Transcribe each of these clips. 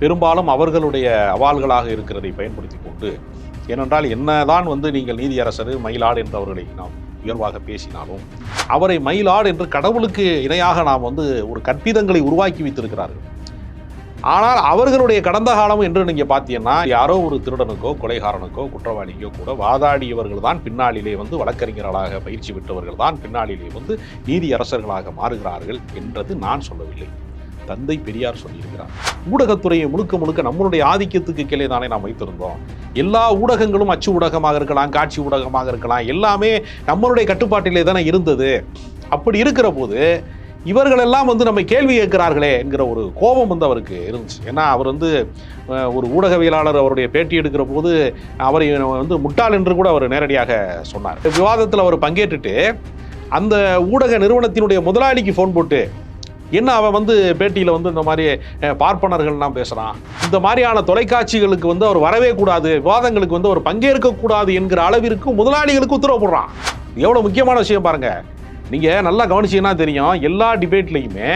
பெரும்பாலும் அவர்களுடைய அவால்களாக இருக்கிறதை பயன்படுத்தி கொண்டு ஏனென்றால் என்னதான் வந்து நீங்கள் நீதியரசர் மயிலாடு என்று அவர்களை நாம் உயர்வாக பேசினாலும் அவரை மயிலாடு என்று கடவுளுக்கு இணையாக நாம் வந்து ஒரு கற்பிதங்களை உருவாக்கி வைத்திருக்கிறார்கள். ஆனால் அவர்களுடைய கடந்த காலம் என்று நீங்கள் பார்த்தீங்கன்னா யாரோ ஒரு திருடனுக்கோ கொலைகாரனுக்கோ குற்றவாளிக்கோ கூட வாதாடியவர்கள் தான் பின்னாளிலே வந்து வழக்கறிஞர்களாக பயிற்சி பெற்றவர்கள் தான் பின்னாளிலே வந்து நீதியரசர்களாக மாறுகிறார்கள் என்றது நான் சொல்லவில்லை. தந்தை பெரியார் சொல்லியிருக்கிறார். ஊடகத்துறையை முழுக்க முழுக்க நம்மளுடைய ஆதிக்கத்துக்கு கீழே தானே நாம் வைத்திருந்தோம். எல்லா ஊடகங்களும் அச்சு ஊடகமாக இருக்கலாம் காட்சி ஊடகமாக இருக்கலாம் எல்லாமே நம்மளுடைய கட்டுப்பாட்டிலே தானே இருந்தது. அப்படி இருக்கிற போது இவர்களெல்லாம் வந்து நம்ம கேள்வி கேட்கிறார்களே என்கிற ஒரு கோபம் வந்து அவருக்கு இருந்துச்சு. ஏன்னா அவர் வந்து ஒரு ஊடகவியலாளர் அவருடைய பேட்டி எடுக்கிற போது அவரை வந்து முட்டாள் என்று கூட அவர் நேரடியாக சொன்னார். விவாதத்தில் அவர் பங்கேற்றுட்டு அந்த ஊடக நிறுவனத்தினுடைய முதலாளிக்கு ஃபோன் போட்டு என்ன அவன் வந்து பேட்டியில் வந்து இந்த மாதிரி பார்ப்பனர்கள்லாம் பேசுகிறான் இந்த மாதிரியான தொலைக்காட்சிகளுக்கு வந்து அவர் வரவே கூடாது விவாதங்களுக்கு வந்து அவர் பங்கேற்கக்கூடாது என்கிற அளவிற்கு முதலாளிகளுக்கு உத்தரவு போடுறான். எவ்வளோ முக்கியமான விஷயம் பாருங்கள் நீங்கள் நல்லா கவனிச்சீங்கன்னா தெரியும் எல்லா டிபேட்லையுமே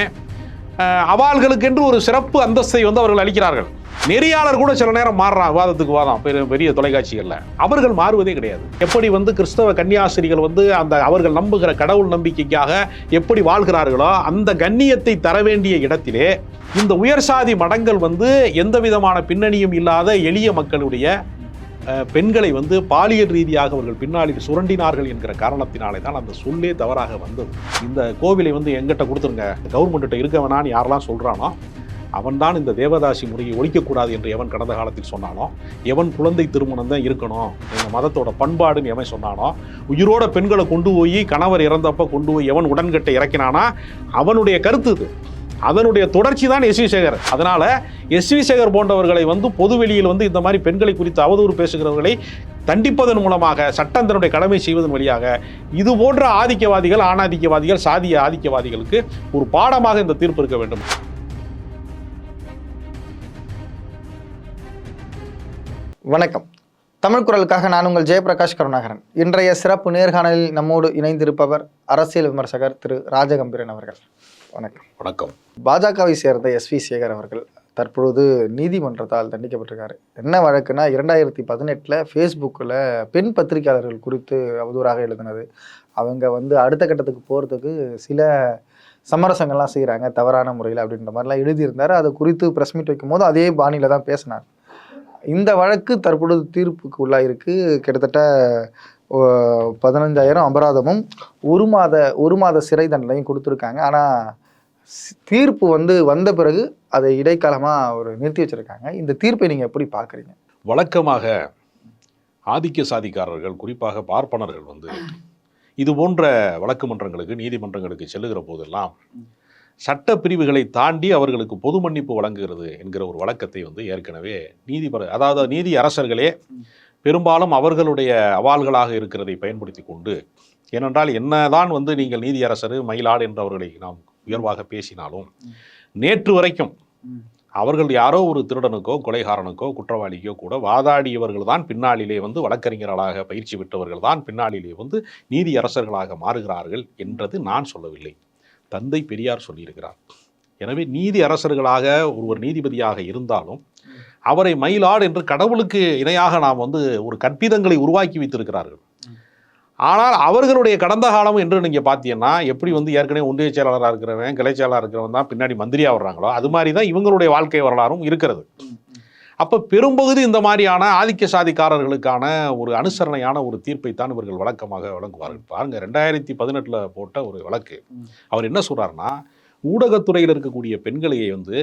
அவால்களுக்கென்று ஒரு சிறப்பு அந்தஸ்தை வந்து அவர்கள் அளிக்கிறார்கள். நெறியாளர் கூட சில நேரம் மாறுறான் விவாதத்துக்கு வாதம் பெரிய பெரிய தொலைக்காட்சிகளில். அவர்கள் மாறுவதே கிடையாது. எப்படி வந்து கிறிஸ்தவ கன்னியாஸ்திரிகள் வந்து அந்த அவர்கள் நம்புகிற கடவுள் நம்பிக்கைக்காக எப்படி வாழ்கிறார்களோ அந்த கண்ணியத்தை தர வேண்டிய இடத்திலே இந்த உயர் சாதி மடங்கள் வந்து எந்த விதமான பின்னணியும் இல்லாத எளிய மக்களுடைய பெண்களை வந்து பாலியல் ரீதியாக அவர்கள் பின்னாளில் சுரண்டினார்கள் என்கிற காரணத்தினாலே தான் அந்த சொல்லே தவறாக வந்தது. இந்த கோவிலை வந்து எங்கிட்ட கொடுத்துருங்க. கவர்மெண்ட்ட இருக்க வேணான்னு யாரெல்லாம் சொல்கிறானோ அவன்தான் இந்த தேவதாசி முறையை ஒழிக்கக்கூடாது என்று எவன் கடந்த காலத்தில் சொன்னானோ எவன் குழந்தை திருமணம் தான் இருக்கணும் எங்கள் மதத்தோட பண்பாடுன்னு எவன் சொன்னானோ உயிரோட பெண்களை கொண்டு போய் கணவர் இறந்தப்ப கொண்டு போய் எவன் உடன்கட்டை இறக்கினானா அவனுடைய கருத்து இது. அதனுடைய தொடர்ச்சி தான் எஸ் வி சேகர். அதனால் எஸ் வி சேகர் போன்றவர்களை வந்து பொதுவெளியில் வந்து இந்த மாதிரி பெண்களை குறித்து அவதூறு பேசுகிறவர்களை தண்டிப்பதன் மூலமாக சட்டம் தன்னுடைய கடமை செய்வதன் வழியாக இது போன்ற ஆதிக்கவாதிகள் ஆணாதிக்கவாதிகள் சாதிய ஆதிக்கவாதிகளுக்கு ஒரு பாடமாக இந்த தீர்ப்பு இருக்க வேண்டும். வணக்கம். தமிழ் குரலுக்காக நான் உங்கள் ஜெயபிரகாஷ் கருணாகரன். இன்றைய சிறப்பு நேர்காணலில் நம்மோடு இணைந்திருப்பவர் அரசியல் விமர்சகர் திரு ராஜகம்பீரன் அவர்கள். வணக்கம். வணக்கம். பாஜகவை சேர்ந்த எஸ் வி சேகர் அவர்கள் தற்பொழுது நீதிமன்றத்தால் தண்டிக்கப்பட்டிருக்காரு. என்ன வழக்குனா இரண்டாயிரத்தி பதினெட்டில் ஃபேஸ்புக்கில் பெண் பத்திரிகையாளர்கள் குறித்து அவதூறாக எழுதினது. அவங்க வந்து அடுத்த கட்டத்துக்கு போகிறதுக்கு சில சமரசங்கள்லாம் செய்கிறாங்க தவறான முறையில் அப்படின்ற மாதிரிலாம் எழுதியிருந்தார். அது குறித்து ப்ரெஸ் மீட் வைக்கும் போது அதே பாணியில் தான் பேசினார் இந்த வழக்கு தற்பொழுது தீர்ப்புக்கு உள்ளாயிருக்கு கிட்டத்தட்ட பதினஞ்சாயிரம் அபராதமும் ஒரு மாத ஒரு மாத சிறை தண்டனையும் கொடுத்துருக்காங்க. ஆனால் தீர்ப்பு வந்து வந்த பிறகு அதை இடைக்காலமாக ஒரு நிறுத்தி வச்சுருக்காங்க. இந்த தீர்ப்பை நீங்கள் எப்படி பார்க்குறீங்க? வழக்கமாக ஆதிக்க சாதிக்காரர்கள் குறிப்பாக பார்ப்பனர்கள் வந்து இது போன்ற வழக்கு மன்றங்களுக்கு நீதிமன்றங்களுக்கு செல்லுகிற போதெல்லாம் சட்ட பிரிவுகளை தாண்டி அவர்களுக்கு பொது மன்னிப்பு வழங்குகிறது என்கிற ஒரு வழக்கத்தை வந்து ஏற்கனவே நீதிபர அதாவது நீதி அரசர்களே பெரும்பாலும் அவர்களுடைய அவால்களாக இருக்கிறதை பயன்படுத்தி கொண்டு ஏனென்றால் என்னதான் வந்து நீங்கள் நீதியரசர் மயிலாடு என்றவர்களை நாம் உயர்வாக பேசினாலும் நேற்று வரைக்கும் அவர்கள் யாரோ ஒரு திருடனுக்கோ கொலைகாரனுக்கோ குற்றவாளிக்கோ கூட வாதாடியவர்கள் தான் பின்னாளிலே வந்து வழக்கறிஞர்களாக பயிற்சி பெற்றவர்கள் தான் பின்னாளிலே வந்து நீதியரசர்களாக மாறுகிறார்கள் என்றது நான் சொல்லவில்லை. தந்தை பெரியார் சொல்லியிருக்கிறார். எனவே நீதி அரசர்களாக ஒருவர் நீதிபதியாக இருந்தாலும் அவரை மயிலாடு என்று கடவுளுக்கு இணையாக நாம் வந்து ஒரு கற்பிதங்களை உருவாக்கி வைத்திருக்கிறார்கள். ஆனால் அவர்களுடைய கடந்த காலம் என்று நீங்கள் பார்த்தீங்கன்னா எப்படி வந்து ஏற்கனவே ஒன்றிய செயலாளராக இருக்கிறவன் கிளை செயலாளராக இருக்கிறவன் தான் பின்னாடி மந்திரியாக வர்றாங்களோ அது மாதிரி தான் இவங்களுடைய வாழ்க்கை வரலாறும் இருக்கிறது. அப்போ பெரும்பகுதி இந்த மாதிரியான ஆதிக்க சாதிக்காரர்களுக்கான ஒரு அனுசரணையான ஒரு தீர்ப்பை தான் இவர்கள் வழக்கமாக வழங்குவார்கள். பாருங்க ரெண்டாயிரத்தி பதினெட்டில் போட்ட ஒரு வழக்கு. அவர் என்ன சொல்றாருன்னா ஊடகத்துறையில் இருக்கக்கூடிய பெண்களை வந்து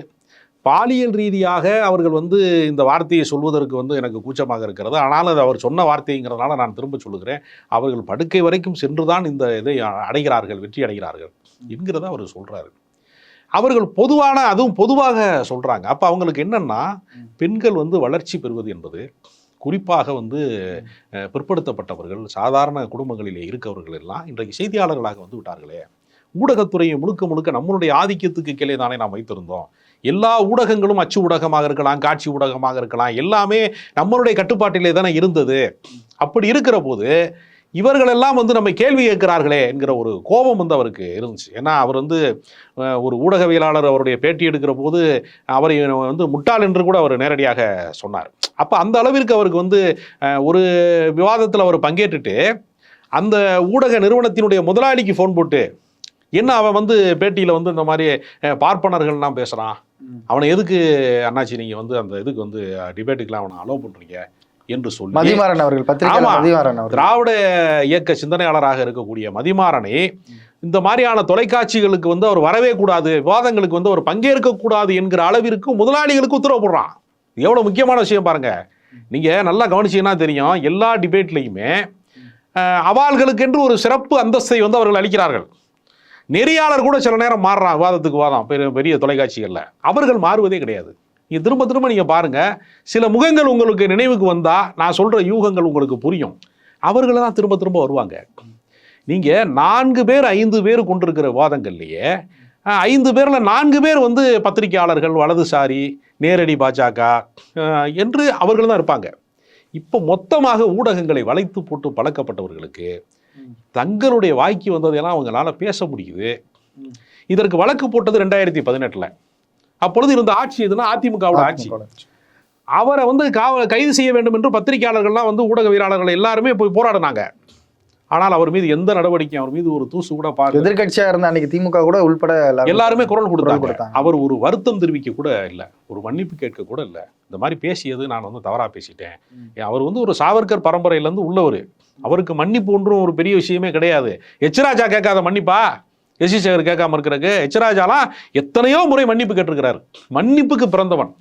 பாலியல் ரீதியாக அவர்கள் வந்து இந்த வார்த்தையை சொல்வதற்கு வந்து எனக்கு கூச்சமாக இருக்கிறது. ஆனால் அது அவர் சொன்ன வார்த்தைங்கிறதுனால நான் திரும்ப சொல்லுகிறேன். அவர்கள் படுக்கை வரைக்கும் சென்றுதான் இந்த இதை அடைகிறார்கள் வெற்றி அடைகிறார்கள் என்கிறத அவர் சொல்றாரு. அவர்கள் பொதுவான அதுவும் பொதுவாக சொல்கிறாங்க அப்போ அவங்களுக்கு என்னன்னா பெண்கள் வந்து வளர்ச்சி பெறுவது என்பது குறிப்பாக வந்து பிற்படுத்தப்பட்டவர்கள் சாதாரண குடும்பங்களிலே இருக்கவர்கள் எல்லாம் இன்றைக்கு செய்தியாளர்களாக வந்து விட்டார்களே. ஊடகத்துறையை முழுக்க முழுக்க நம்மளுடைய ஆதிக்கத்துக்கு கீழே தானே நாம் வைத்திருந்தோம். எல்லா ஊடகங்களும் அச்சு ஊடகமாக இருக்கலாம் காட்சி ஊடகமாக இருக்கலாம். எல்லாமே நம்மளுடைய கட்டுப்பாட்டிலே தானே இருந்தது. அப்படி இருக்கிற போது இவர்களெல்லாம் வந்து நம்ம கேள்வி கேட்கிறார்களே என்கிற ஒரு கோபம் வந்து அவருக்கு இருந்துச்சு. ஏன்னா அவர் வந்து ஒரு ஊடகவியலாளர் அவருடைய பேட்டி எடுக்கிற போது அவரை வந்து முட்டாள் என்று கூட அவர் நேரடியாக சொன்னார். அப்போ அந்த அளவிற்கு அவருக்கு வந்து ஒரு விவாதத்தில் அவர் பங்கேற்றுட்டு அந்த ஊடக நிறுவனத்தினுடைய முதலாளிக்கு ஃபோன் போட்டு என்ன அவன் வந்து பேட்டியில் வந்து இந்த மாதிரி பார்ப்பனர்கள்லாம் பேசுகிறான் அவனை எதுக்கு அண்ணாச்சி நீங்கள் வந்து அந்த இதுக்கு வந்து டிபேட்டுக்கெலாம் அவனை அலோவ் பண்ணுறீங்க என்று சொல்லி மதிமாறன் அவர்கள் அவர்கள். திராவிட இயக்க சிந்தனையாளராக இருக்கக்கூடிய மதிமாறனை இந்த மாதிரியான தொலைக்காட்சிகளுக்கு வந்து அவர் வரவே கூடாது விவாதங்களுக்கு வந்து அவர் பங்கேற்க கூடாது என்கிற அளவிற்கு முதலாளிகளுக்கு உத்தரவு போடுறான். இது எவ்வளவு முக்கியமான விஷயம் பாருங்க. நீங்க நல்லா கவனிச்சீங்கன்னா தெரியும் எல்லா டிபேட்லையுமே அவாள்களுக்கென்று ஒரு சிறப்பு அந்தஸ்தை வந்து அவர்கள் அளிக்கிறார்கள். நெறியாளர் கூட சில நேரம் மாறுறான் விவாதத்துக்கு வாதம் பெரிய பெரிய தொலைக்காட்சிகளில். அவர்கள் மாறுவதே கிடையாது. நீங்க திரும்ப திரும்ப நீங்க பாருங்க. சில முகங்கள் உங்களுக்கு நினைவுக்கு வந்தா நான் சொல்ற யூகங்கள் உங்களுக்கு புரியும். அவர்கள தான் திரும்ப திரும்ப வருவாங்க. நீங்க நான்கு பேர் ஐந்து பேர் கொண்டிருக்கிற விவாதங்கள்லயே அஹ், ஐந்து பேர்ல நான்கு பேர் வந்து பத்திரிகையாளர்கள் வலதுசாரி நேரடி பாஜக என்று அவர்கள் தான் இருப்பாங்க. இப்போ மொத்தமாக ஊடகங்களை வளைத்து போட்டு பழக்கப்பட்டவர்களுக்கு தங்களுடைய வாய்க்கு வந்ததையெல்லாம் அவங்களால பேச முடியுது. இதற்கு வழக்கு போட்டது ரெண்டாயிரத்தி பதினெட்டுல. அப்பொழுது இருந்த ஆட்சி எதுனா அதிமுகவோட ஆட்சி. அவரை வந்து காவ கைது செய்ய வேண்டும் என்று பத்திரிகையாளர்கள்லாம் வந்து ஊடகவியலாளர்கள் எல்லாருமே போய் போராடினாங்க. ஆனால் அவர் மீது எந்த நடவடிக்கையும் அவர் மீது ஒரு தூசு கூட பார்க்க எதிர்க்கட்சியா இருந்த அன்னைக்கு திமுக கூட உள்பட எல்லாரும் குரல் கொடுத்தாங்க. அவர் ஒரு வருத்தம் தெரிவிக்க கூட இல்லை. ஒரு மன்னிப்பு கேட்க கூட இல்லை. இந்த மாதிரி பேசியது நான் வந்து தவறா பேசிட்டேன். அவர் வந்து ஒரு சாவர்கர் பரம்பரையிலேருந்து உள்ளவர். அவருக்கு மன்னிப்பு ஒன்றும் ஒரு பெரிய விஷயமே கிடையாது. எச்ராஜா கேட்காத மன்னிப்பா? எஸ் சேகர் கேட்காம இருக்கிறக்கு எச்ராஜாலாம் எத்தனையோ முறை மன்னிப்பு கேட்டிருக்கிறார். மன்னிப்புக்கு பிறந்தவன்.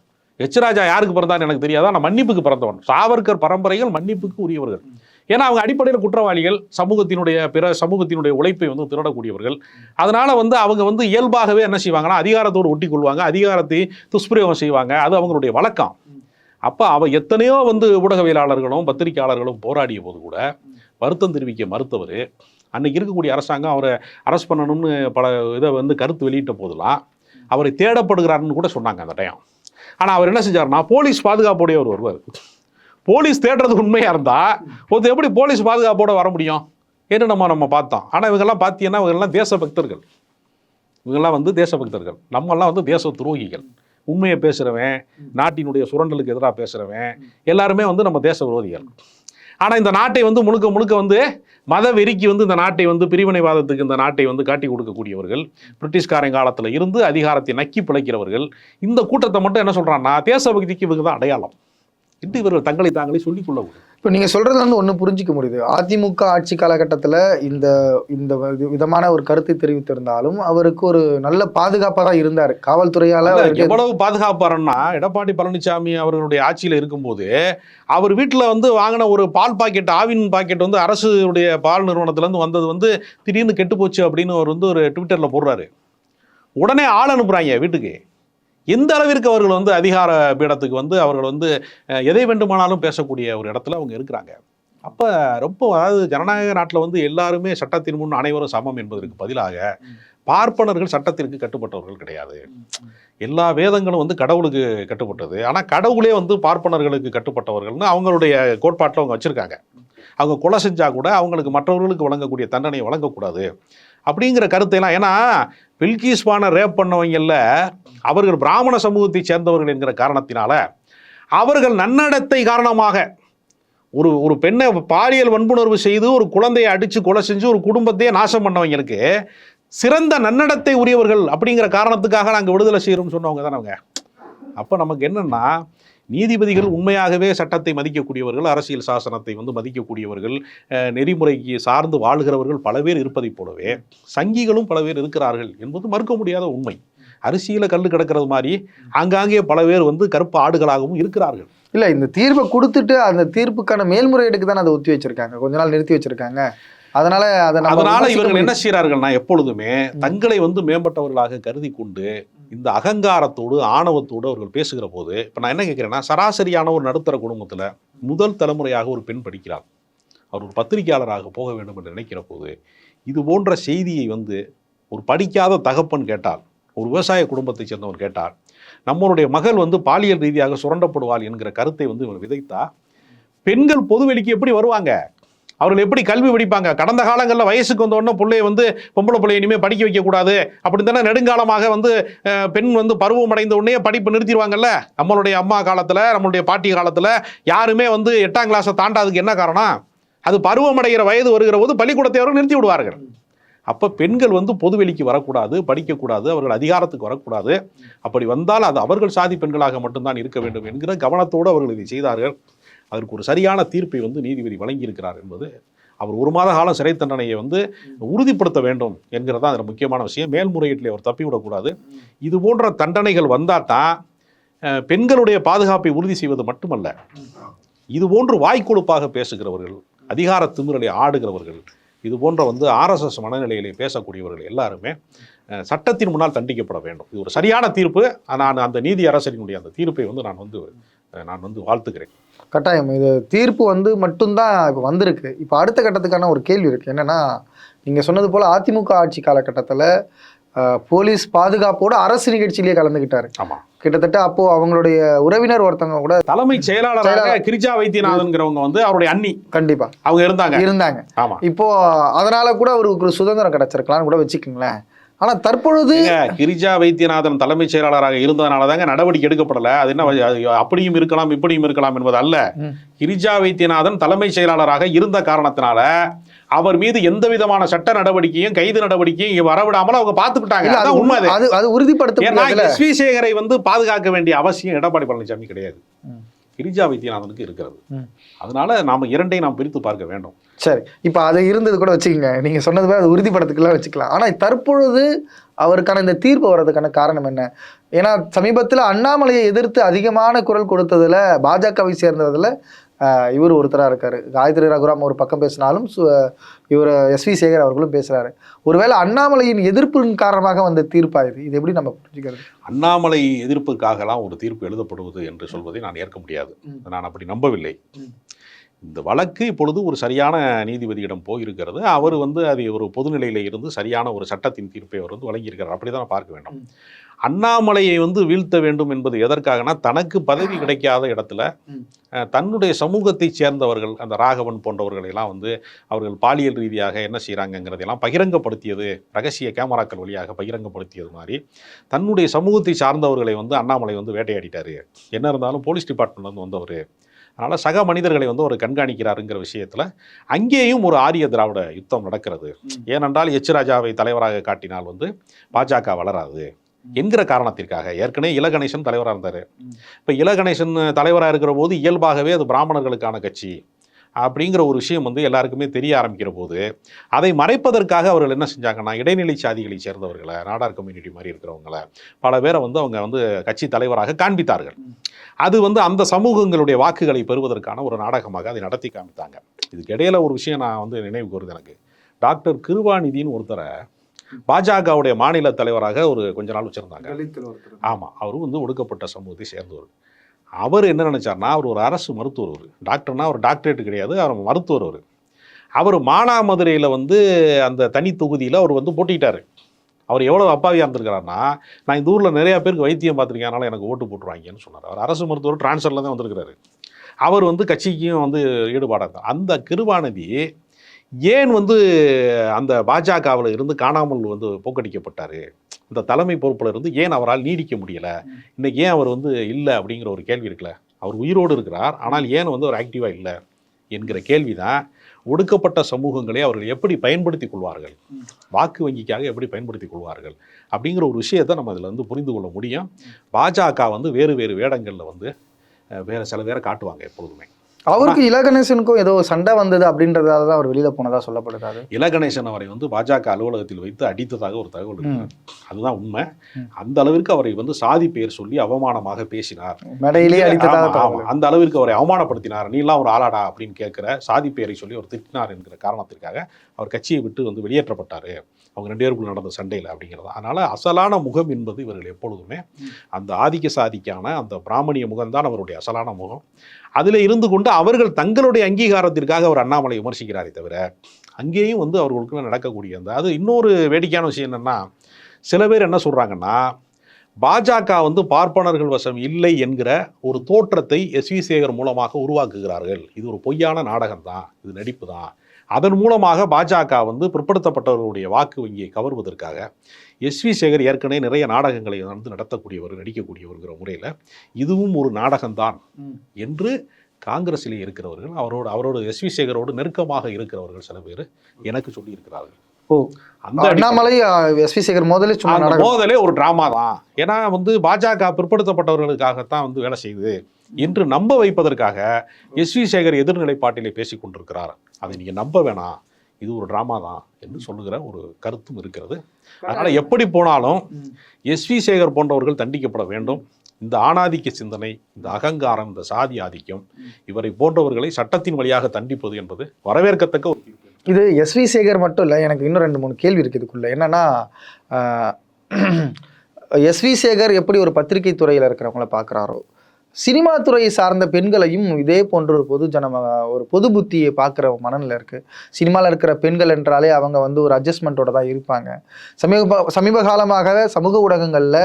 எச்ராஜா யாருக்கு பிறந்தான்னு எனக்கு தெரியாதா? நான் மன்னிப்புக்கு பிறந்தவன். சாவர்கர் பரம்பரைகள் மன்னிப்புக்கு உரியவர்கள். ஏன்னா அவங்க அடிப்படையில் குற்றவாளிகள் சமூகத்தினுடைய பிற சமூகத்தினுடைய உழைப்பை வந்து திருடக்கூடியவர்கள் அதனால வந்து அவங்க வந்து இயல்பாகவே என்ன செய்வாங்கன்னா அதிகாரத்தோடு ஒட்டி கொள்வாங்க அதிகாரத்தை துஷ்பிரயோகம் செய்வாங்க. அது அவங்களுடைய வழக்கம். அப்போ அவ எத்தனையோ வந்து ஊடகவியலாளர்களும் பத்திரிகையாளர்களும் போராடிய போது கூட வருத்தம் தெரிவிக்க மறுத்தவர் அன்னைக்கு இருக்கக்கூடிய அரசாங்கம் அவரை அரெஸ்ட் பண்ணணும்னு பல இதை வந்து கருத்து வெளியிட்ட போதெல்லாம் அவரை தேடப்படுகிறாருன்னு கூட சொன்னாங்க அந்த டைம் ஆனால் அவர் என்ன செஞ்சாருன்னா போலீஸ் பாதுகாப்போடைய அவர் வருவார். போலீஸ் தேடுறது உண்மையாக இருந்தால் ஒருத்தர் எப்படி போலீஸ் பாதுகாப்போடு வர முடியும்? என்ன நம்ம நம்ம பார்த்தோம். ஆனால் இவங்கெல்லாம் பார்த்தீங்கன்னா இவங்கெல்லாம் தேசபக்தர்கள். இவங்கெல்லாம் வந்து தேசபக்தர்கள். நம்மெல்லாம் வந்து தேச துரோகிகள். உண்மையை பேசுகிறவன் நாட்டினுடைய சுரண்டலுக்கு எதிராக பேசுகிறவன் எல்லாருமே வந்து நம்ம தேச விரோதிகள். ஆனால் இந்த நாட்டை வந்து முழுக்க முழுக்க வந்து மத வெறிக்கு வந்து இந்த நாட்டை வந்து பிரிவினைவாதத்துக்கு இந்த நாட்டை வந்து காட்டி கொடுக்கக்கூடியவர்கள் பிரிட்டிஷ்காரன் காலத்தில் இருந்து அதிகாரத்தை நக்கி பிழைக்கிறவர்கள் இந்த கூட்டத்தை மட்டும் என்ன சொல்கிறான்னா தேசபக்திக்கு இவங்க தான் அடையாளம். என்று இவர்கள் தங்களை தாங்களே சொல்லிக் கொள்ள முடியும் இப்போ நீங்க சொல்றது வந்து ஒண்ணு புரிஞ்சுக்க முடியுது. அதிமுக ஆட்சி காலகட்டத்துல இந்த இந்த விதமான ஒரு கருத்தை தெரிவித்திருந்தாலும் அவருக்கு ஒரு நல்ல பாதுகாப்பாக தான் இருந்தார். காவல்துறையால எவ்வளவு பாதுகாப்பாருன்னா எடப்பாடி பழனிசாமி அவர்களுடைய ஆட்சியில் இருக்கும்போது அவர் வீட்டில் வந்து வாங்கின ஒரு பால் பாக்கெட் ஆவின் பாக்கெட் வந்து அரசுடைய பால் நிறுவனத்துலேருந்து வந்தது வந்து திடீர்னு கெட்டு போச்சு அப்படின்னு அவர் வந்து ஒரு ட்விட்டரில் போடுறாரு. உடனே ஆள் அனுப்புகிறாங்க வீட்டுக்கு. இந்த அளவிற்கு அவர்கள் வந்து அதிகார பீடத்துக்கு வந்து அவர்கள் வந்து எதை வேண்டுமானாலும் பேசக்கூடிய ஒரு இடத்துல அவங்க இருக்கிறாங்க. அப்போ ரொம்ப அதாவது ஜனநாயக நாட்டில் வந்து எல்லாருமே சட்டத்தின் முன் அனைவரும் சமம் என்பதற்கு பதிலாக பார்ப்பனர்கள் சட்டத்திற்கு கட்டுப்பட்டவர்கள் கிடையாது. எல்லா வேதங்களும் வந்து கடவுளுக்கு கட்டுப்பட்டது. ஆனால் கடவுளே வந்து பார்ப்பனர்களுக்கு கட்டுப்பட்டவர்கள்னு அவங்களுடைய கோட்பாட்டில் அவங்க வச்சுருக்காங்க. அவங்க கொலை செஞ்சால் கூட அவங்களுக்கு மற்றவர்களுக்கு வழங்கக்கூடிய தண்டனையை வழங்கக்கூடாது. அப்படிங்கிற கருத்தையெல்லாம் ஏன்னா பில்கிஸ்வானை ரேப் பண்ணவங்கல்ல அவர்கள் பிராமண சமூகத்தை சேர்ந்தவர்கள் என்கிற காரணத்தினால அவர்கள் நன்னடத்தை காரணமாக ஒரு ஒரு பெண்ணை பாலியல் வன்புணர்வு செய்து ஒரு குழந்தையை அடித்து கொலை செஞ்சு ஒரு குடும்பத்தையே நாசம் பண்ணவங்களுக்கு சிறந்த நன்னடத்தை உரியவர்கள் அப்படிங்கிற காரணத்துக்காக நாங்கள் விடுதலை செய்கிறோம்னு சொன்னவங்க தானே அவங்க அப்போ நமக்கு என்னென்னா நீதிபதிகள் உண்மையாகவே சட்டத்தை மதிக்கக்கூடியவர்கள் அரசியல் சாசனத்தை வந்து மதிக்கக்கூடியவர்கள் நெறிமுறைக்கு சார்ந்து வாழ்கிறவர்கள் பல பேர் இருப்பதைப் போலவே சங்கிகளும் பல பேர் இருக்கிறார்கள் என்பது மறுக்க முடியாத உண்மை. அரிசியில கல் கிடக்கிறது மாதிரி ஆங்காங்கே பல பேர் வந்து கருப்பு ஆடுகளாகவும் இருக்கிறார்கள். இல்ல இந்த தீர்ப்பை கொடுத்துட்டு அந்த தீர்ப்புக்கான மேல்முறையீடுக்கு தானே அதை ஒத்தி வச்சிருக்காங்க. கொஞ்ச நாள் நிறுத்தி வச்சிருக்காங்க. அதனால அதனால இவர்கள் என்ன முடியும். செய்கிறார்கள்னா எப்பொழுதுமே தங்களை வந்து மேம்பட்டவர்களாக கருதி கொண்டு இந்த அகங்காரத்தோடு ஆணவத்தோடு அவர்கள் பேசுகிற போது இப்போ நான் என்ன கேட்குறேன்னா சராசரியான ஒரு நடுத்தர குடும்பத்தில் முதல் தலைமுறையாக ஒரு பெண் படிக்கிறார் அவர் ஒரு பத்திரிகையாளராக போக வேண்டும் என்று நினைக்கிற போது இது போன்ற செய்தியை வந்து ஒரு படிக்காத தகப்பன் கேட்டால் ஒரு விவசாய குடும்பத்தை சேர்ந்தவன் கேட்டால் நம்மளுடைய மகள் வந்து பாலியல் ரீதியாக சுரண்டப்படுவாள் என்கிற கருத்தை வந்து இவன் விதைத்தா பெண்கள் பொதுவெளிக்கு எப்படி வருவாங்க? அவர்கள் எப்படி கல்வி படிப்பாங்க? கடந்த காலங்களில் வயசுக்கு வந்தோடனே பிள்ளைய வந்து பொம்பளை பிள்ளைய இனிமேல் படிக்க வைக்கக்கூடாது. அப்படி தானே நெடுங்காலமாக வந்து பெண் வந்து பருவம் அடைந்த உடனே படிப்பு நிறுத்திடுவாங்கல்ல? நம்மளுடைய அம்மா காலத்தில் நம்மளுடைய பாட்டி காலத்தில் யாருமே வந்து எட்டாம் கிளாஸை தாண்டாதுக்கு என்ன காரணம்? அது பருவமடைகிற வயது வருகிற போது பள்ளிக்கூடத்தை அவர்கள் நிறுத்தி விடுவார்கள் அப்போ பெண்கள் வந்து பொதுவெளிக்கு வரக்கூடாது படிக்கக்கூடாது அவர்கள் அதிகாரத்துக்கு வரக்கூடாது. அப்படி வந்தால் அது அவர்கள் சாதி பெண்களாக மட்டும்தான் இருக்க வேண்டும் என்கிற கவனத்தோடு அவர்கள் இதை செய்தார்கள். அதற்கு ஒரு சரியான தீர்ப்பை வந்து நீதிபதி வழங்கியிருக்கிறார் என்பது அவர் ஒரு மாத காலம் சிறை தண்டனையை வந்து உறுதிப்படுத்த வேண்டும் என்கிறது தான் அதில் முக்கியமான விஷயம். மேல்முறையீட்டில் அவர் தப்பிவிடக்கூடாது இது போன்ற தண்டனைகள் வந்தால் தான் பெண்களுடைய பாதுகாப்பை உறுதி செய்வது மட்டுமல்ல இது போன்று வாய்க்கொழுப்பாக பேசுகிறவர்கள் அதிகார திமிரலை ஆடுகிறவர்கள் இது போன்ற வந்து ஆர்எஸ்எஸ் மனநிலையிலே பேசக்கூடியவர்கள் எல்லாருமே சட்டத்தின் முன்னால் தண்டிக்கப்பட வேண்டும். இது ஒரு சரியான தீர்ப்பு. நான் அந்த நீதி அரசரினுடைய அந்த தீர்ப்பை வந்து நான் வந்து நான் வந்து வாழ்த்துக்கிறேன் கட்டாயம். இது தீர்ப்பு வந்து மட்டும்தான் இப்போ வந்திருக்கு. இப்போ அடுத்த கட்டத்துக்கான ஒரு கேள்வி இருக்கு. என்னன்னா நீங்க சொன்னது போல அதிமுக ஆட்சி காலகட்டத்தில் போலீஸ் பாதுகாப்போட அரசு நிகழ்ச்சியிலேயே கலந்துக்கிட்டாரு ஆமா. கிட்டத்தட்ட அப்போ அவங்களுடைய உறவினர் ஒருத்தவங்க கூட தலைமைச் செயலாளராக கிரிஜா வைத்தியநாதன்கிறவங்க வந்து அவருடைய அண்ணி. கண்டிப்பா. அவங்க இருந்தாங்க. இருந்தாங்க. ஆமா. இப்போ அதனால கூட அவருக்கு ஒரு சுதந்திரம் கிடைச்சிருக்கலாம்னு கூட வச்சுக்கோங்களேன். ஆனா தற்பொழுது கிரிஜா வைத்தியநாதன் தலைமைச் செயலாளராக இருந்ததுனால தாங்க நடவடிக்கை எடுக்கப்படல அது என்ன அப்படியும் இருக்கலாம் இப்படியும் இருக்கலாம் என்பது அல்ல. கிரிஜா வைத்தியநாதன் தலைமைச் செயலாளராக இருந்த காரணத்தினால அவர் மீது எந்த விதமான சட்ட நடவடிக்கையும் கைது நடவடிக்கையும் வரவிடாமல் அவங்க பார்த்துக்கிட்டாங்க அதான் உண்மை அது. அது உறுதிப்படுத்த எஸ் சேகரை வந்து பாதுகாக்க வேண்டிய அவசியம் எடப்பாடி பழனிசாமி கிடையாது. கிரிஜா வைத்தியநாதனுக்கு இருக்கிறது. அதனால நாம இரண்டையும் நாம் பிரித்து பார்க்க வேண்டும். சரி இப்போ அது இருந்தது கூட வச்சுக்கோங்க. நீங்க சொன்னது போல அது உறுதிப்படுத்திக்கலாம் வச்சுக்கலாம். ஆனா தற்பொழுது அவருக்கான இந்த தீர்ப்பு வர்றதுக்கான காரணம் என்ன? ஏன்னா சமீபத்தில் அண்ணாமலையை எதிர்த்து அதிகமான குரல் கொடுத்ததுல பாஜகவை சேர்ந்ததுல இவர் ஒருத்தரா இருக்காரு. காயத்ரி ரகுராம் ஒரு பக்கம் பேசினாலும் சு- இவர் எஸ் வி சேகர் அவர்களும் பேசுறாரு. ஒருவேளை அண்ணாமலையின் எதிர்ப்பின் காரணமாக வந்த தீர்ப்பா இது இது எப்படி நம்ம புரிஞ்சுக்கிறது? அண்ணாமலை எதிர்ப்புக்காகலாம் ஒரு தீர்ப்பு எழுதப்படுவது என்று சொல்வதை நான் ஏற்க முடியாது. நான் அப்படி நம்பவில்லை. இந்த வழக்கு இப்பொழுது ஒரு சரியான நீதிபதியிடம் போயிருக்கிறது. அவர் வந்து அது ஒரு பொதுநிலையில இருந்து சரியான ஒரு சட்டத்தின் தீர்ப்பை அவர் வந்து வழங்கியிருக்கிறார். அப்படிதான் பார்க்க வேண்டும். அண்ணாமலையை வந்து வீழ்த்த வேண்டும் என்பது எதற்காகனா தனக்கு பதவி கிடைக்காத இடத்துல தன்னுடைய சமூகத்தைச் சேர்ந்தவர்கள் அந்த ராகவன் போன்றவர்களை எல்லாம் வந்து அவர்கள் பாலியல் ரீதியாக என்ன செய்கிறாங்கங்கிறதையெல்லாம் பகிரங்கப்படுத்தியது ரகசிய கேமராக்கள் வழியாக பகிரங்கப்படுத்தியது மாதிரி தன்னுடைய சமூகத்தை சார்ந்தவர்களை வந்து அண்ணாமலை வந்து வேட்டையாடிட்டாரு. என்ன இருந்தாலும் போலீஸ் டிபார்ட்மெண்ட்லேருந்து வந்தவர். அதனால் சக மனிதர்களை வந்து அவர் கண்காணிக்கிறாருங்கிற விஷயத்தில் அங்கேயும் ஒரு ஆரிய திராவிட யுத்தம் நடக்கிறது. ஏனென்றால் எச். ராஜாவை தலைவராக காட்டினால் வந்து பாஜக வளராது. என்கிற காரணத்திற்காக. ஏற்கனவே இலகணேசன் தலைவராக இருந்தார். இப்போ இலகணேசன் தலைவராக இருக்கிற போது இயல்பாகவே அது பிராமணர்களுக்கான கட்சி அப்படிங்கிற ஒரு விஷயம் வந்து எல்லாருக்குமே தெரிய ஆரம்பிக்கிற போது அதை மறைப்பதற்காக அவர்கள் என்ன செஞ்சாங்கன்னா இடைநிலை சாதிகளை சேர்ந்தவர்களை நாடார் கம்யூனிட்டி மாதிரி இருக்கிறவங்கள பல பேரை வந்து அவங்க வந்து கட்சி தலைவராக காண்பித்தார்கள். அது வந்து அந்த சமூகங்களுடைய வாக்குகளை பெறுவதற்கான ஒரு நாடகமாக அதை நடத்தி காமித்தாங்க. இதுக்கு இடையில ஒரு விஷயம் நான் வந்து நினைவுக்கு வருது எனக்கு. டாக்டர் கிருபாநிதின்னு ஒருத்தரை பாஜகவுடைய மாநில தலைவராக ஒரு கொஞ்ச நாள் வச்சிருந்தாங்க. ஆமாம் அவரும் வந்து ஒடுக்கப்பட்ட சமூகத்தை சேர்ந்தவர். அவர் என்ன நினைச்சார்னா அவர் ஒரு அரசு மருத்துவர் அவர். டாக்டர்னா அவர் டாக்டரேட் கிடையாது அவர் மருத்துவர் அவர். அவர் மானாமதுரையில் வந்து அந்த தனி தொகுதியில் அவர் வந்து போட்டிட்டார். அவர் எவ்வளோ அப்பாவியாக இருந்திருக்கிறாருன்னா நான் இந்த ஊரில் நிறையா பேருக்கு வைத்தியம் பார்த்துருக்கேன் அதனால் எனக்கு ஓட்டு போட்டுருவாங்கன்னு சொன்னார். அவர் அரசு மருத்துவர் டிரான்ஸ்ஃபரில் தான் வந்திருக்கிறாரு. அவர் வந்து கட்சிக்கும் வந்து ஈடுபாடாக இருந்தார் அந்த கிருபாநிதி ஏன் வந்து அந்த பாஜகவில் இருந்து காணாமல் வந்து போக்கடிக்கப்பட்டார்? இந்த தலைமை பொறுப்பில் இருந்து ஏன் அவரால் நீடிக்க முடியலை? இன்றைக்கி ஏன் அவர் வந்து இல்லை அப்படிங்கிற ஒரு கேள்வி இருக்குல்ல. அவர் உயிரோடு இருக்கிறார். ஆனால் ஏன் வந்து அவர் ஆக்டிவாக இல்லை என்கிற கேள்வி தான் ஒடுக்கப்பட்ட சமூகங்களை அவர்கள் எப்படி பயன்படுத்தி கொள்வார்கள்? வாக்கு வங்கிக்காக எப்படி பயன்படுத்தி கொள்வார்கள்? அப்படிங்கிற ஒரு விஷயத்தை நம்ம அதில் வந்து புரிந்து கொள்ள முடியும். பாஜக வந்து வேறு வேறு வேடங்களில் வந்து வேறு சில பேரை காட்டுவாங்க எப்பொழுதுமே. அவருக்கு இலகணேசனுக்கும் ஏதோ சண்டை வந்தது அப்படின்றதால தான் அவர் வெளியில போனதா சொல்லப்படுறாரு. இலகணேசன் அவரை வந்து பாஜக அலுவலகத்தில் வைத்து அடித்ததாக ஒரு தகவல். அதுதான் உண்மை. அந்த அளவிற்கு அவரை வந்து சாதி பெயர் சொல்லி அவமானமாக பேசினார். மேடையிலேயே அடித்ததாக அந்த அளவிற்கு அவரை அவமானப்படுத்தினார். நீலாம் ஒரு ஆளாடா அப்படின்னு கேட்கிற சாதி பெயரை சொல்லி அவர் திட்டினார் என்கிற காரணத்திற்காக அவர் கட்சியை விட்டு வந்து வெளியேற்றப்பட்டாரு. அவங்க ரெண்டு பேருக்குள்ள நடந்த சண்டையில் அப்படிங்கிறது. அதனால அசலான முகம் என்பது இவர்கள் எப்பொழுதுமே அந்த ஆதிக்க சாதிக்கான அந்த பிராமணிய முகம்தான் அவருடைய அசலான முகம். அதில் இருந்து கொண்டு அவர்கள் தங்களுடைய அங்கீகாரத்திற்காக அவர் அண்ணாமலை விமர்சிக்கிறாரே தவிர அங்கேயும் வந்து அவர்களுக்குள்ள நடக்கக்கூடிய அந்த அது இன்னொரு வேடிக்கையான விஷயம் என்னன்னா சில பேர் என்ன சொல்றாங்கன்னா பாஜக வந்து பார்ப்பனர்கள் வசம் இல்லை என்கிற ஒரு தோற்றத்தை எஸ் வி சேகர் மூலமாக உருவாக்குகிறார்கள். இது ஒரு பொய்யான நாடகம் தான் இது நடிப்பு தான் அதன் மூலமாக பாஜக வந்து பிற்படுத்தப்பட்டவர்களுடைய வாக்கு வங்கியை கவர்வதற்காக எஸ் வி சேகர் ஏற்கனவே நிறைய நாடகங்களை வந்து நடத்தக்கூடியவர் நடிக்கக்கூடியவர்கிற முறையில் இதுவும் ஒரு நாடகம்தான் என்று காங்கிரஸிலே இருக்கிறவர்கள் அவரோடு அவரோடு எஸ் வி சேகரோடு நெருக்கமாக இருக்கிறவர்கள் சில பேர் எனக்கு சொல்லி ஓ அந்த அடிப்படையில் அண்ணாமலை எஸ் வி சேகர் முதலே மோதலே ஒரு டிராமா தான். ஏன்னா வந்து பாஜக பிற்படுத்தப்பட்டவர்களுக்காகத்தான் வந்து வேலை செய்யுது என்று நம்ப வைப்பதற்காக எஸ் வி சேகர் எதிர்நிலைப்பாட்டிலே பேசிக் கொண்டிருக்கிறார் அதை நீங்க நம்ப வேணாம் இது ஒரு டிராமா தான் என்று சொல்லுகிற ஒரு கருத்தும் இருக்கிறது. அதனால எப்படி போனாலும் எஸ். வி. சேகர் போன்றவர்கள் தண்டிக்கப்பட வேண்டும். இந்த ஆணாதிக்க சிந்தனை இந்த அகங்காரம் இந்த சாதி ஆதிக்கம் இவரை போன்றவர்களை சட்டத்தின் வழியாக தண்டிப்பது என்பது வரவேற்கத்தக்க ஒரு. இது எஸ். வி. சேகர் மட்டும் இல்லை எனக்கு இன்னும் ரெண்டு மூணு கேள்வி இருக்குது இதுக்குள்ள. என்னன்னா எஸ். வி. சேகர் எப்படி ஒரு பத்திரிகை துறையில் இருக்கிறவங்கள பார்க்குறாரோ சினிமா துறையை சார்ந்த பெண்களையும் இதே போன்ற ஒரு பொது ஜன ஒரு பொது புத்தியை பார்க்குற மனநிலை இருக்குது சினிமாவில் இருக்கிற பெண்கள் என்றாலே அவங்க வந்து ஒரு அட்ஜஸ்ட்மெண்ட்டோட தான் இருப்பாங்க. சமீப சமீப காலமாக சமூக ஊடகங்களில்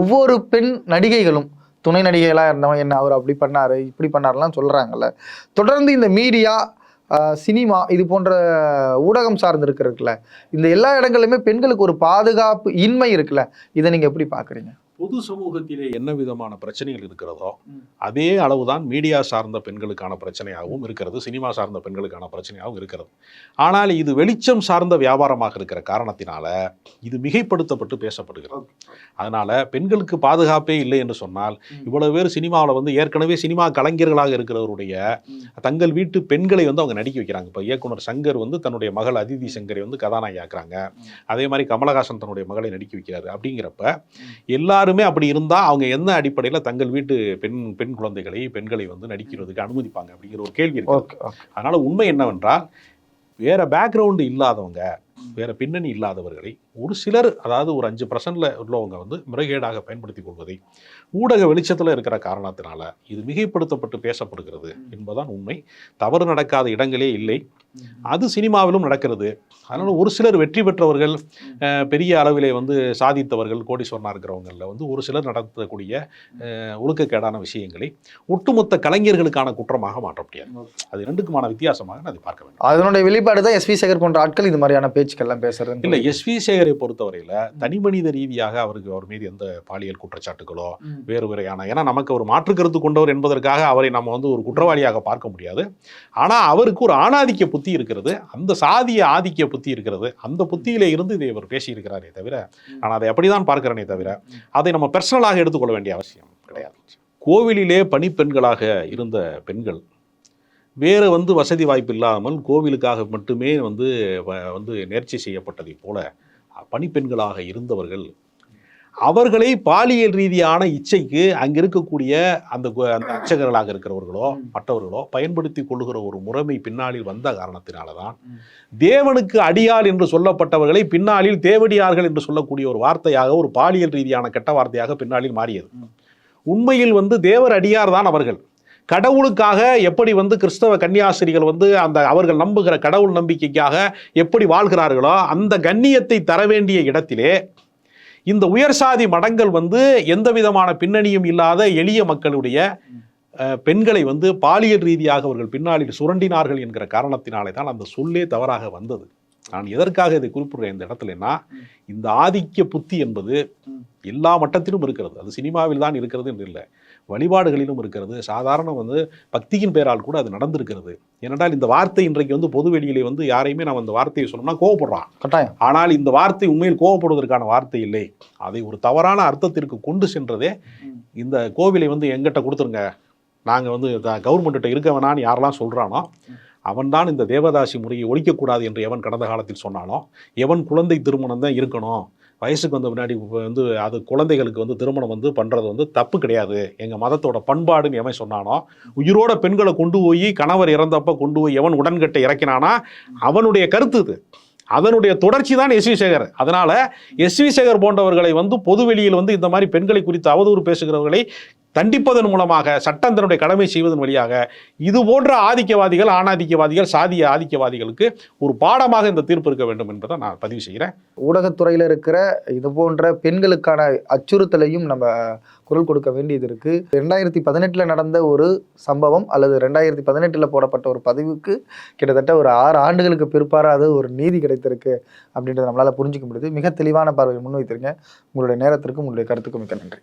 ஒவ்வொரு பெண் நடிகைகளும் துணை நடிகைகளாக இருந்தவன் என்ன அவர் அப்படி பண்ணார் இப்படி பண்ணாருலாம் சொல்கிறாங்கல்ல தொடர்ந்து இந்த மீடியா சினிமா இது போன்ற ஊடகம் சார்ந்து இருக்கிறதுல இந்த எல்லா இடங்களிலுமே பெண்களுக்கு ஒரு பாதுகாப்பு இன்மை இருக்குல்ல இதை நீங்கள் எப்படி பார்க்குறீங்க? பொது சமூகத்திலே என்ன விதமான பிரச்சனைகள் இருக்கிறதோ. அதே அளவுதான் மீடியா சார்ந்த பெண்களுக்கான பிரச்சனையாகவும் இருக்கிறது சினிமா சார்ந்த பெண்களுக்கான பிரச்சனையாகவும் இருக்கிறது. ஆனால் இது வெளிச்சம் சார்ந்த வியாபாரமாக இருக்கிற காரணத்தினால இது மிகைப்படுத்தப்பட்டு பேசப்படுகிறது. அதனால பெண்களுக்கு பாதுகாப்பே இல்லை என்று சொன்னால். இவ்வளவு பேர் சினிமாவில் வந்து ஏற்கனவே சினிமா கலைஞர்களாக இருக்கிறவருடைய தங்கள் வீட்டு பெண்களை வந்து அவங்க நடிக்க வைக்கிறாங்க. இப்போ இயக்குனர் சங்கர் வந்து தன்னுடைய மகள் அதிதி சங்கரை வந்து கதாநாயகி ஆக்குறாங்க அதே மாதிரி கமலஹாசன் தன்னுடைய மகளை நடிக்க வைக்கிறாரு. அப்படிங்கிறப்ப எல்லாருமே அப்படி இருந்தால் அவங்க என்ன அடிப்படையில் தங்கள் வீட்டு பெண் பெண் குழந்தைகளை பெண்களை வந்து நடிக்கிறதுக்கு அனுமதிப்பாங்க அப்படிங்கிற ஒரு கேள்வி இருக்கு அதனால உண்மை என்னவென்றால் வேற பேக்ரவுண்டு இல்லாதவங்க வேற பின்னணி இல்லாதவர்களை ஒரு சிலர் அதாவது ஒரு அஞ்சு பர்சன்ட்ல உள்ளவங்க வந்து முறைகேடாக பயன்படுத்திக் கொள்வதை ஊடக வெளிச்சத்தில் இருக்கிற காரணத்தினால இது மிகைப்படுத்தப்பட்டு பேசப்படுகிறது என்பதுதான் உண்மை. தவறு நடக்காத இடங்களே இல்லை. அது சினிமாவிலும் நடக்கிறது. அதனால ஒரு சிலர் வெற்றி பெற்றவர்கள் பெரிய அளவிலே வந்து சாதித்தவர்கள் கோடீஸ்வரனா இருக்கிறவங்களில் வந்து ஒரு சிலர் நடத்தக்கூடிய ஒழுக்கக்கேடான விஷயங்களை ஒட்டுமொத்த கலைஞர்களுக்கான குற்றமாக மாற்ற முடியாது. அது ரெண்டுக்குமான வித்தியாசமாக நான் அதை பார்க்க வேண்டும். அதனுடைய வெளிப்பாடு தான் எஸ் வி சேகர் போன்ற ஆட்கள் இது மாதிரியான பேச்சுக்கள்லாம் பேசுறது இல்ல எஸ் வி சேகரை பொறுத்தவரையில தனி மனித ரீதியாக அவருக்கு அவர் மீது எந்த பாலியல் குற்றச்சாட்டுகளோ வேறு வேறையான ஏன்னா நமக்கு ஒரு மாற்று கருத்து கொண்டவர் என்பதற்காக அவரை நம்ம வந்து ஒரு குற்றவாளியாக பார்க்க முடியாது. ஆனா அவருக்கு ஒரு ஆணாதிக்க புத்தி இருக்கிறது அந்த சாதிய ஆதிக்க புத்தி இருக்கிறது அந்த புத்தியிலே இருந்து இதை அவர் பேசியிருக்கிறாரே தவிர நான் அதை அப்படிதான் பார்க்கிறேனே தவிர அதை நம்ம பர்சனலாக எடுத்துக்கொள்ள வேண்டிய அவசியம் கிடையாது. கோவிலிலே பணிப்பெண்களாக இருந்த பெண்கள் வேறு வந்து வசதி வாய்ப்பு இல்லாமல் கோவிலுக்காக மட்டுமே வந்து வந்து நேர்ச்சி செய்யப்பட்டதைப் போல பணிப்பெண்களாக இருந்தவர்கள் அவர்களை பாலியல் ரீதியான இச்சைக்கு அங்க இருக்கக்கூடிய அந்த அந்த அர்ச்சகர்களாக இருக்கிறவர்களோ மற்றவர்களோ பயன்படுத்தி கொள்ளுகிற ஒரு முறைமை பின்னாளில் வந்த காரணத்தினால தான் தேவனுக்கு அடியாள் என்று சொல்லப்பட்டவர்களை பின்னாளில் தேவடியார்கள் என்று சொல்லக்கூடிய ஒரு வார்த்தையாக ஒரு பாலியல் ரீதியான கெட்ட வார்த்தையாக பின்னாளில் மாறியது. உண்மையில் வந்து தேவர் அடியார் தான் அவர்கள். கடவுளுக்காக எப்படி வந்து கிறிஸ்தவ கன்னியாஸ்திரிகள் வந்து அந்த அவர்கள் நம்புகிற கடவுள் நம்பிக்கைக்காக எப்படி வாழ்கிறார்களோ அந்த கண்ணியத்தை தர வேண்டிய இடத்திலே இந்த உயர் சாதி மடங்கள் வந்து எந்த விதமான பின்னணியும் இல்லாத எளிய மக்களுடைய பெண்களை வந்து பாலியல் ரீதியாக அவர்கள் பின்னாளில் சுரண்டினார்கள் என்கிற காரணத்தினாலே தான் அந்த சொல்லே தவறாக வந்தது. நான் எதற்காக இதை குறிப்பிடுறேன் இந்த இடத்துலன்னா இந்த ஆதிக்க புத்தி என்பது எல்லா மட்டத்திலும் இருக்கிறது. அது சினிமாவில் தான் இருக்கிறது என்று இல்லை. வழிபாடுகளிலும் இருக்கிறது. சாதாரண வந்து பக்தியின் பேரால் கூட அது நடந்திருக்கிறது. ஏனென்றால் இந்த வார்த்தை இன்றைக்கு வந்து பொது வெளியிலே வந்து யாரையுமே நம்ம அந்த வார்த்தையை சொன்னோம்னா கோவப்படுறான் கட்டாயம். ஆனால் இந்த வார்த்தை உண்மையில் கோவப்படுவதற்கான வார்த்தை இல்லை. அதை ஒரு தவறான அர்த்தத்திற்கு கொண்டு சென்றதே இந்த கோவிலை வந்து எங்கிட்ட கொடுத்துருங்க. நாங்கள் வந்து கவர்மெண்ட்ட இருக்க வேணான்னு யாரெல்லாம் சொல்கிறானோ அவன்தான் இந்த தேவதாசி முறையை ஒழிக்கக்கூடாது என்று எவன் கடந்த காலத்தில் சொன்னானோ எவன் குழந்தை திருமணம் தான் இருக்கணும். வயசுக்கு வந்த முன்னாடி வந்து அது குழந்தைகளுக்கு வந்து திருமணம் வந்து பண்ணுறது வந்து தப்பு கிடையாது. எங்கள் மதத்தோட பண்பாடுன்னு எவன் சொன்னானோ உயிரோட பெண்களை கொண்டு போய் கணவர் இறந்தப்போ கொண்டு போய் எவன் உடன்கட்டை இறக்கினானா அவனுடைய கருத்து இது. அதனுடைய தொடர்ச்சி தான் எஸ் வி சேகர். அதனால் எஸ் வி சேகர் போன்றவர்களை வந்து பொது வெளியில் வந்து இந்த மாதிரி பெண்களை குறித்து அவதூறு பேசுகிறவர்களை தண்டிப்பதன் மூலமாக சட்டம் தன்னுடைய கடமை செய்வதன் வழியாக இது போன்ற ஆதிக்கவாதிகள் ஆணாதிக்கவாதிகள் சாதிய ஆதிக்கவாதிகளுக்கு ஒரு பாடமாக இந்த தீர்ப்பு இருக்க வேண்டும் என்பதை நான் பதிவு செய்கிறேன். ஊடகத்துறையில் இருக்கிற இது போன்ற பெண்களுக்கான அச்சுறுத்தலையும் நம்ம குரல் கொடுக்க வேண்டியது இருக்குது ரெண்டாயிரத்தி பதினெட்டில் நடந்த ஒரு சம்பவம் அல்லது ரெண்டாயிரத்தி பதினெட்டில் போடப்பட்ட ஒரு பதிவுக்கு கிட்டத்தட்ட ஒரு ஆறு ஆண்டுகளுக்கு பிற்பாராது ஒரு நீதி கிடைத்திருக்கு அப்படின்றத நம்மளால் புரிஞ்சுக்க முடியுது. மிக தெளிவான பார்வையை முன்வைத்திருங்க. உங்களுடைய நேரத்திற்கும் உங்களுடைய கருத்துக்கும் மிக்க நன்றி.